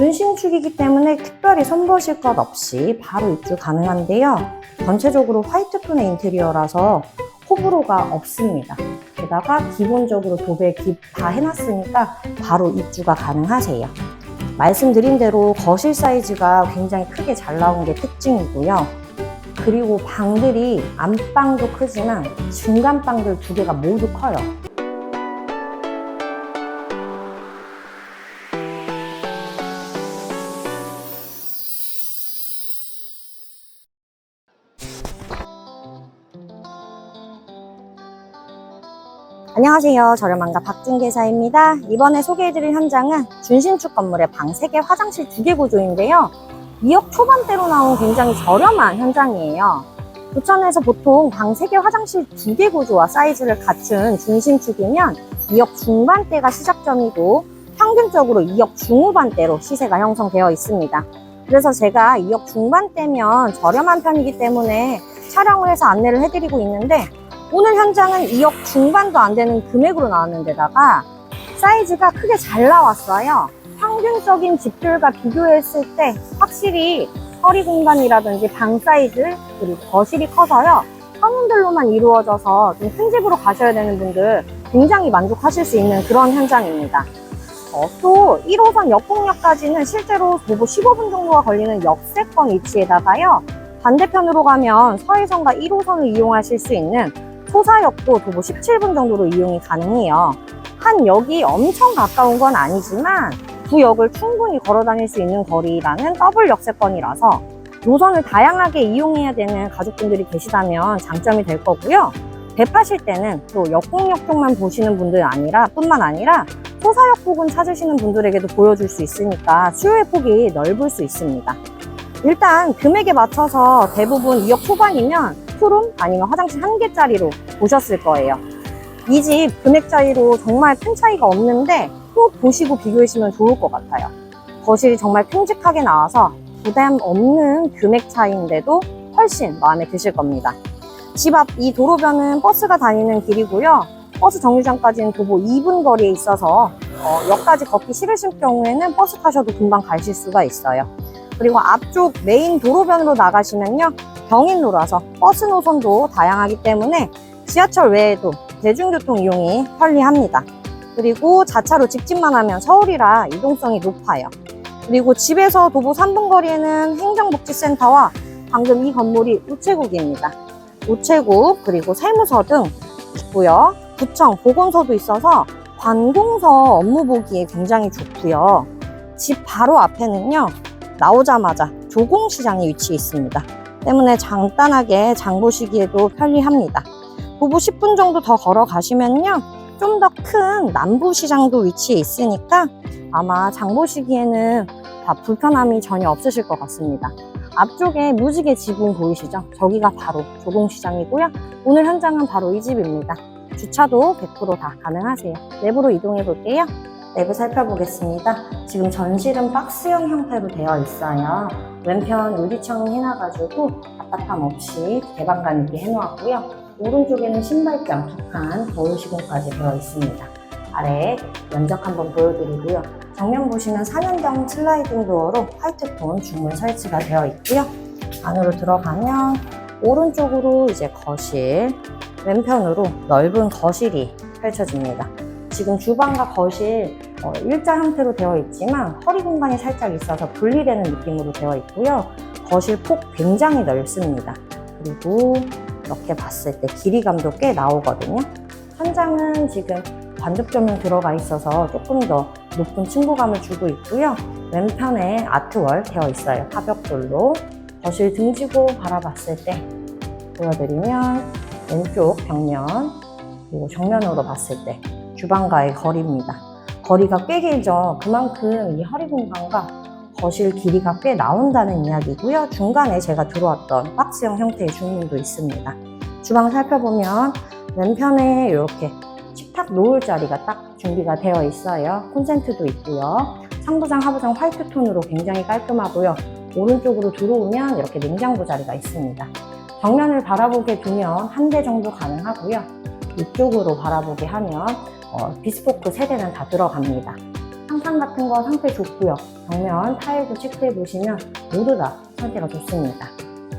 준신축이기 때문에 특별히 손보실 것 없이 바로 입주 가능한데요. 전체적으로 화이트톤의 인테리어라서 호불호가 없습니다. 게다가 기본적으로 도배 깁다 해놨으니까 바로 입주가 가능하세요. 말씀드린 대로 거실 사이즈가 굉장히 크게 잘 나온 게 특징이고요. 그리고 방들이 안방도 크지만 중간 방들 두 개가 모두 커요. 안녕하세요. 저렴한가 박준계사입니다. 이번에 소개해드릴 현장은 준신축 건물의 방 3개, 화장실 2개 구조인데요. 2억 초반대로 나온 굉장히 저렴한 현장이에요. 부천에서 보통 방 3개, 화장실 2개 구조와 사이즈를 갖춘 준신축이면 2억 중반대가 시작점이고 평균적으로 2억 중후반대로 시세가 형성되어 있습니다. 그래서 제가 2억 중반대면 저렴한 편이기 때문에 촬영을 해서 안내를 해드리고 있는데 오늘 현장은 2억 중반도 안 되는 금액으로 나왔는데다가 사이즈가 크게 잘 나왔어요. 평균적인 집들과 비교했을 때 확실히 허리 공간이라든지 방 사이즈 그리고 거실이 커서요. 성인들로만 이루어져서 좀 큰 집으로 가셔야 되는 분들 굉장히 만족하실 수 있는 그런 현장입니다. 어, 또 1호선 역곡역까지는 실제로 도보 15분 정도가 걸리는 역세권 위치에다가요. 반대편으로 가면 서해선과 1호선을 이용하실 수 있는 소사역도 도보 17분 정도로 이용이 가능해요. 한 역이 엄청 가까운 건 아니지만 두 역을 충분히 걸어 다닐 수 있는 거리라는 더블 역세권이라서 노선을 다양하게 이용해야 되는 가족분들이 계시다면 장점이 될 거고요. 대파실 때는 또 역곡역 쪽만 보시는 분들 아니라 뿐만 아니라 소사역 부근 찾으시는 분들에게도 보여줄 수 있으니까 수요의 폭이 넓을 수 있습니다. 일단 금액에 맞춰서 대부분 2억 초반이면 투룸 아니면 화장실 한 개짜리로 보셨을 거예요. 이 집 금액 차이로 정말 큰 차이가 없는데 꼭 보시고 비교하시면 좋을 것 같아요. 거실이 정말 큼직하게 나와서 부담 없는 금액 차이인데도 훨씬 마음에 드실 겁니다. 집 앞 이 도로변은 버스가 다니는 길이고요. 버스 정류장까지는 도보 2분 거리에 있어서 어, 역까지 걷기 싫으실 경우에는 버스 타셔도 금방 가실 수가 있어요. 그리고 앞쪽 메인 도로변으로 나가시면요. 경인로라서 버스 노선도 다양하기 때문에 지하철 외에도 대중교통 이용이 편리합니다. 그리고 자차로 직진만 하면 서울이라 이동성이 높아요. 그리고 집에서 도보 3분 거리에는 행정복지센터와 방금 이 건물이 우체국입니다. 우체국 그리고 세무서 등 있고요. 구청 보건소도 있어서 관공서 업무 보기에 굉장히 좋고요. 집 바로 앞에는요. 나오자마자 조공시장이 위치해 있습니다. 때문에 간단하게 장 보시기에도 편리합니다. 도보 10분 정도 더 걸어가시면요. 좀 더 큰 남부시장도 위치해 있으니까 아마 장 보시기에는 다 불편함이 전혀 없으실 것 같습니다. 앞쪽에 무지개 지붕 보이시죠? 저기가 바로 조공시장이고요. 오늘 현장은 바로 이 집입니다. 주차도 100%다 가능하세요. 내부로 이동해 볼게요. 내부 살펴보겠습니다. 지금 전실은 박스형 형태로 되어 있어요. 왼편 유리창 해놔가지고 답답함 없이 개방감 있게 해놓았고요. 오른쪽에는 신발장 두 칸, 거울 시공까지 되어 있습니다. 아래 면적 한번 보여드리고요. 정면 보시면 4년경 슬라이딩 도어로 화이트톤 중문 설치가 되어 있고요. 안으로 들어가면 오른쪽으로 이제 거실, 왼편으로 넓은 거실이 펼쳐집니다. 지금 주방과 거실 어, 일자 형태로 되어 있지만 허리 공간이 살짝 있어서 분리되는 느낌으로 되어 있고요. 거실 폭 굉장히 넓습니다. 그리고 이렇게 봤을 때 길이감도 꽤 나오거든요. 천장은 지금 관득 조명 들어가 있어서 조금 더 높은 층고감을 주고 있고요. 왼편에 아트월 되어 있어요. 화벽돌로 거실 등지고 바라봤을 때 보여드리면 왼쪽 벽면 그리고 정면으로 봤을 때 주방과의 거리입니다. 거리가 꽤 길죠. 그만큼 이 허리 공간과 거실 길이가 꽤 나온다는 이야기고요. 중간에 제가 들어왔던 박스형 형태의 중문도 있습니다. 주방 살펴보면 왼편에 이렇게 식탁 놓을 자리가 딱 준비가 되어 있어요. 콘센트도 있고요. 상부장, 하부장 화이트 톤으로 굉장히 깔끔하고요. 오른쪽으로 들어오면 이렇게 냉장고 자리가 있습니다. 정면을 바라보게 두면 한 대 정도 가능하고요. 이쪽으로 바라보게 하면 어, 비스포크 세대는 다 들어갑니다. 상판 같은 거 상태 좋고요. 벽면, 타일도 체크해 보시면 모두 다 상태가 좋습니다.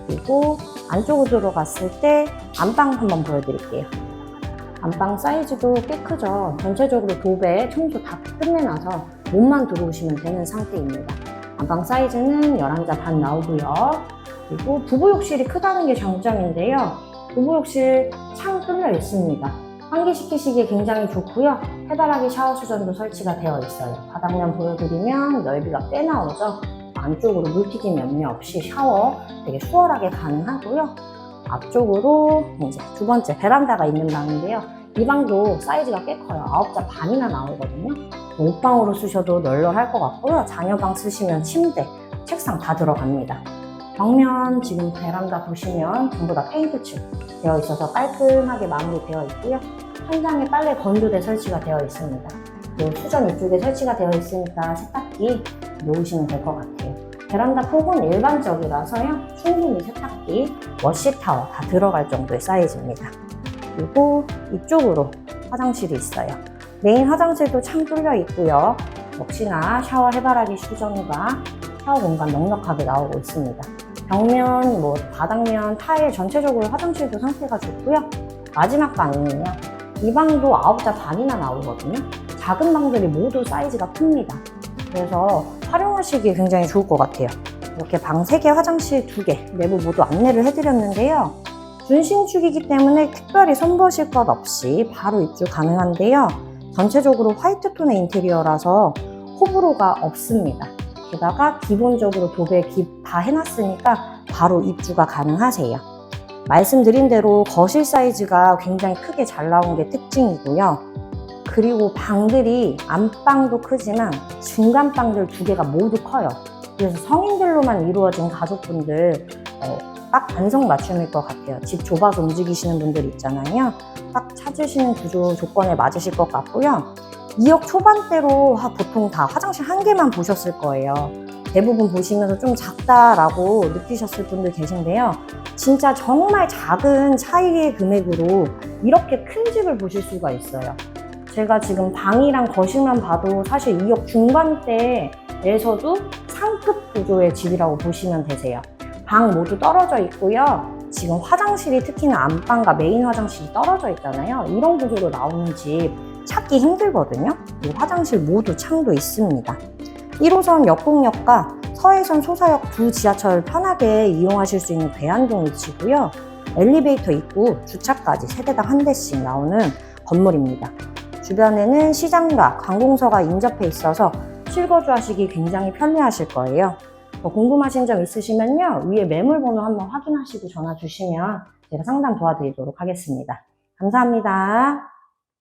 그리고 안쪽으로 들어갔을 때 안방 한번 보여드릴게요. 안방 사이즈도 꽤 크죠. 전체적으로 도배, 청소 다 끝내놔서 몸만 들어오시면 되는 상태입니다. 안방 사이즈는 11자 반 나오고요. 그리고 부부욕실이 크다는 게 장점인데요. 부부욕실 창 뚫려 있습니다. 환기시키시기에 굉장히 좋고요. 해바라기 샤워 수전도 설치가 되어 있어요. 바닥면 보여드리면 넓이가 꽤 나오죠. 안쪽으로 물튀김 염려 없이 샤워 되게 수월하게 가능하고요. 앞쪽으로 이제 두 번째 베란다가 있는 방인데요. 이 방도 사이즈가 꽤 커요. 9자 반이나 나오거든요. 옷방으로 쓰셔도 널널할 것 같고요. 자녀방 쓰시면 침대, 책상 다 들어갑니다. 벽면 지금 베란다 보시면 전부 다 페인트 칠 되어 있어서 깔끔하게 마무리되어 있고요. 천장에 빨래 건조대 설치가 되어 있습니다. 수전 이쪽에 설치가 되어 있으니까 세탁기 놓으시면 될 것 같아요. 베란다 폭은 일반적이라서요. 충분히 세탁기, 워시타워 다 들어갈 정도의 사이즈입니다. 그리고 이쪽으로 화장실이 있어요. 메인 화장실도 창 뚫려 있고요. 역시나 샤워 해바라기 수전과 샤워 공간 넉넉하게 나오고 있습니다. 벽면, 뭐 바닥면, 타일 전체적으로 화장실도 상태가 좋고요. 마지막 방이는요. 이 방도 9자 반이나 나오거든요. 작은 방들이 모두 사이즈가 큽니다. 그래서 활용하시기에 굉장히 좋을 것 같아요. 이렇게 방 3개, 화장실 2개, 내부 모두 안내를 해드렸는데요. 준신축이기 때문에 특별히 손보실 것 없이 바로 입주 가능한데요. 전체적으로 화이트 톤의 인테리어라서 호불호가 없습니다. 게다가 기본적으로 도배 깁다 해놨으니까 바로 입주가 가능하세요. 말씀드린 대로 거실 사이즈가 굉장히 크게 잘 나온 게 특징이고요. 그리고 방들이 안방도 크지만 중간 방들 두 개가 모두 커요. 그래서 성인들로만 이루어진 가족분들 어, 딱 안성맞춤일 것 같아요. 집 좁아서 움직이시는 분들 있잖아요. 딱 찾으시는 구조 조건에 맞으실 것 같고요. 2억 초반대로 하- 보통 다 화장실 한 개만 보셨을 거예요. 대부분 보시면서 좀 작다라고 느끼셨을 분들 계신데요. 진짜 정말 작은 차이의 금액으로 이렇게 큰 집을 보실 수가 있어요. 제가 지금 방이랑 거실만 봐도 사실 2억 중반대에서도 상급 구조의 집이라고 보시면 되세요. 방 모두 떨어져 있고요. 지금 화장실이 특히나 안방과 메인 화장실이 떨어져 있잖아요. 이런 구조로 나오는 집 찾기 힘들거든요. 화장실 모두 창도 있습니다. 1호선 역곡역과 서해선 소사역 두 지하철 편하게 이용하실 수 있는 대안동 위치고요. 엘리베이터 입구, 주차까지 세대당 한 대씩 나오는 건물입니다. 주변에는 시장과 관공서가 인접해 있어서 실거주 하시기 굉장히 편리하실 거예요. 더 궁금하신 점 있으시면요. 위에 매물 번호 한번 확인하시고 전화 주시면 제가 상담 도와드리도록 하겠습니다. 감사합니다.